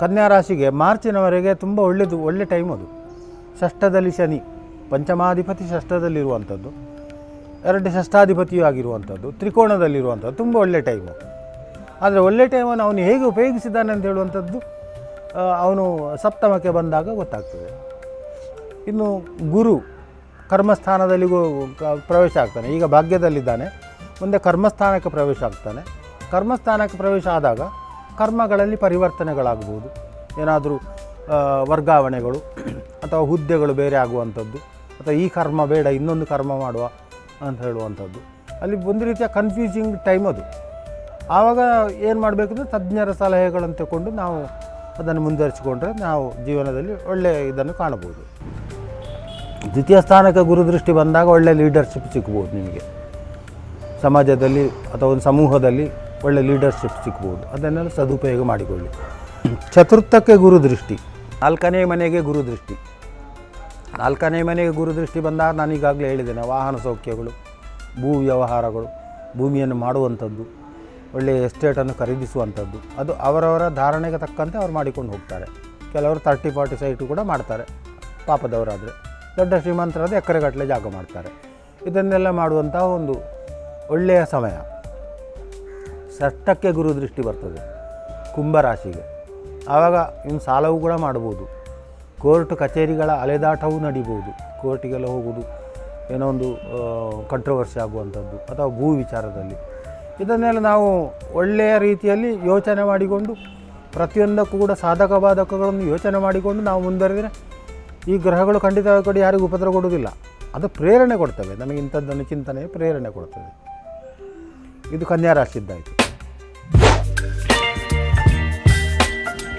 ಕನ್ಯಾ ರಾಶಿಗೆ ಮಾರ್ಚಿನವರೆಗೆ ತುಂಬ ಒಳ್ಳೆಯದು ಒಳ್ಳೆ ಟೈಮ್ ಅದು. ಷಷ್ಠದಲ್ಲಿ ಶನಿ, ಪಂಚಮಾಧಿಪತಿ ಷಷ್ಠದಲ್ಲಿರುವಂಥದ್ದು, ಎರಡು ಷಷ್ಠಾಧಿಪತಿಯೂ ಆಗಿರುವಂಥದ್ದು ತ್ರಿಕೋಣದಲ್ಲಿರುವಂಥದ್ದು ತುಂಬ ಒಳ್ಳೆ ಟೈಮು ಆದರೆ ಒಳ್ಳೆ ಟೈಮನ್ನು ಅವನು ಹೇಗೆ ಉಪಯೋಗಿಸಿದ್ದಾನೆ ಅಂತ ಹೇಳುವಂಥದ್ದು ಅವನು ಸಪ್ತಮಕ್ಕೆ ಬಂದಾಗ ಗೊತ್ತಾಗ್ತದೆ. ಇನ್ನು ಗುರು ಕರ್ಮಸ್ಥಾನದಲ್ಲಿ ಪ್ರವೇಶ ಆಗ್ತಾನೆ. ಈಗ ಭಾಗ್ಯದಲ್ಲಿದ್ದಾನೆ. ಮುಂದೆ ಕರ್ಮಸ್ಥಾನಕ್ಕೆ ಪ್ರವೇಶ ಆಗ್ತಾನೆ. ಕರ್ಮಸ್ಥಾನಕ್ಕೆ ಪ್ರವೇಶ ಆದಾಗ ಕರ್ಮಗಳಲ್ಲಿ ಪರಿವರ್ತನೆಗಳಾಗ್ಬೋದು ಏನಾದರೂ ವರ್ಗಾವಣೆಗಳು ಅಥವಾ ಹುದ್ದೆಗಳು ಬೇರೆ ಆಗುವಂಥದ್ದು, ಅಥವಾ ಈ ಕರ್ಮ ಬೇಡ, ಇನ್ನೊಂದು ಕರ್ಮ ಮಾಡುವ ಅಂತ ಹೇಳುವಂಥದ್ದು. ಅಲ್ಲಿ ಒಂದು ರೀತಿಯ ಕನ್ಫ್ಯೂಸಿಂಗ್ ಟೈಮ್ ಅದು. ಆವಾಗ ಏನು ಮಾಡಬೇಕಂದ್ರೆ ತಜ್ಞರ ಸಲಹೆಗಳನ್ನು ತಗೊಂಡು ನಾವು ಅದನ್ನು ಮುಂದುವರಿಸಿಕೊಂಡ್ರೆ ನಾವು ಜೀವನದಲ್ಲಿ ಒಳ್ಳೆಯ ಇದನ್ನು ಕಾಣಬಹುದು. ದ್ವಿತೀಯ ಸ್ಥಾನಕ್ಕೆ ಗುರುದೃಷ್ಟಿ ಬಂದಾಗ ಒಳ್ಳೆಯ ಲೀಡರ್ಶಿಪ್ ಸಿಗ್ಬೋದು ನಿಮಗೆ. ಸಮಾಜದಲ್ಲಿ ಅಥವಾ ಒಂದು ಸಮೂಹದಲ್ಲಿ ಒಳ್ಳೆ ಲೀಡರ್ಶಿಪ್ ಸಿಗ್ಬೋದು. ಅದನ್ನೆಲ್ಲ ಸದುಪಯೋಗ ಮಾಡಿಕೊಳ್ಳಿ. ಚತುರ್ಥಕ್ಕೆ ಗುರುದೃಷ್ಟಿ. ನಾಲ್ಕನೇ ಮನೆಗೆ ಗುರುದೃಷ್ಟಿ. ನಾಲ್ಕನೇ ಮನೆಗೆ ಗುರುದೃಷ್ಟಿ ಬಂದಾಗ ನಾನು ಈಗಾಗಲೇ ಹೇಳಿದ್ದೇನೆ, ವಾಹನ ಸೌಖ್ಯಗಳು, ಭೂ ವ್ಯವಹಾರಗಳು, ಭೂಮಿಯನ್ನು ಮಾಡುವಂಥದ್ದು ಒಳ್ಳೆಯ ಎಸ್ಟೇಟನ್ನು ಖರೀದಿಸುವಂಥದ್ದು, ಅದು ಅವರವರ ಧಾರಣೆಗೆ ತಕ್ಕಂತೆ ಅವ್ರು ಮಾಡಿಕೊಂಡು ಹೋಗ್ತಾರೆ. ಕೆಲವರು ತರ್ಟಿ ಫಾರ್ಟಿ ಸೈಟು ಕೂಡ ಮಾಡ್ತಾರೆ, ಪಾಪದವರಾದರೆ. ದೊಡ್ಡ ಶ್ರೀಮಂತರಾದ ಎಕರೆಗಟ್ಟಲೆ ಜಾಗ ಮಾಡ್ತಾರೆ. ಇದನ್ನೆಲ್ಲ ಮಾಡುವಂತಹ ಒಂದು ಒಳ್ಳೆಯ ಸಮಯ. ಷಷ್ಠಕ್ಕೆ ಗುರುದೃಷ್ಟಿ ಬರ್ತದೆ ಕುಂಭರಾಶಿಗೆ ಆವಾಗ ಇನ್ನು ಸಾಲವೂ ಕೂಡ ಮಾಡ್ಬೋದು. ಕೋರ್ಟ್ ಕಚೇರಿಗಳ ಅಲೆದಾಟವೂ ನಡಿಬೋದು. ಕೋರ್ಟಿಗೆಲ್ಲ ಹೋಗೋದು ಏನೋ ಒಂದು ಕಂಟ್ರವರ್ಸಿ ಆಗುವಂಥದ್ದು ಅಥವಾ ಭೂ ವಿಚಾರದಲ್ಲಿ. ಇದನ್ನೆಲ್ಲ ನಾವು ಒಳ್ಳೆಯ ರೀತಿಯಲ್ಲಿ ಯೋಚನೆ ಮಾಡಿಕೊಂಡು, ಪ್ರತಿಯೊಂದಕ್ಕೂ ಕೂಡ ಸಾಧಕ ಬಾಧಕಗಳನ್ನು ಯೋಚನೆ ಮಾಡಿಕೊಂಡು ನಾವು ಮುಂದುವರೆದರೆ ಈ ಗ್ರಹಗಳು ಖಂಡಿತ ಕಡೆ ಯಾರಿಗೂ ಉಪದ್ರ ಕೊಡುವುದಿಲ್ಲ. ಅದು ಪ್ರೇರಣೆ ಕೊಡ್ತವೆ. ನಮಗೆ ಇಂಥದ್ದನ್ನು ಚಿಂತನೆ ಪ್ರೇರಣೆ ಕೊಡ್ತದೆ. ಇದು ಕನ್ಯಾ ರಾಶಿದ್ದಾಯಿತು.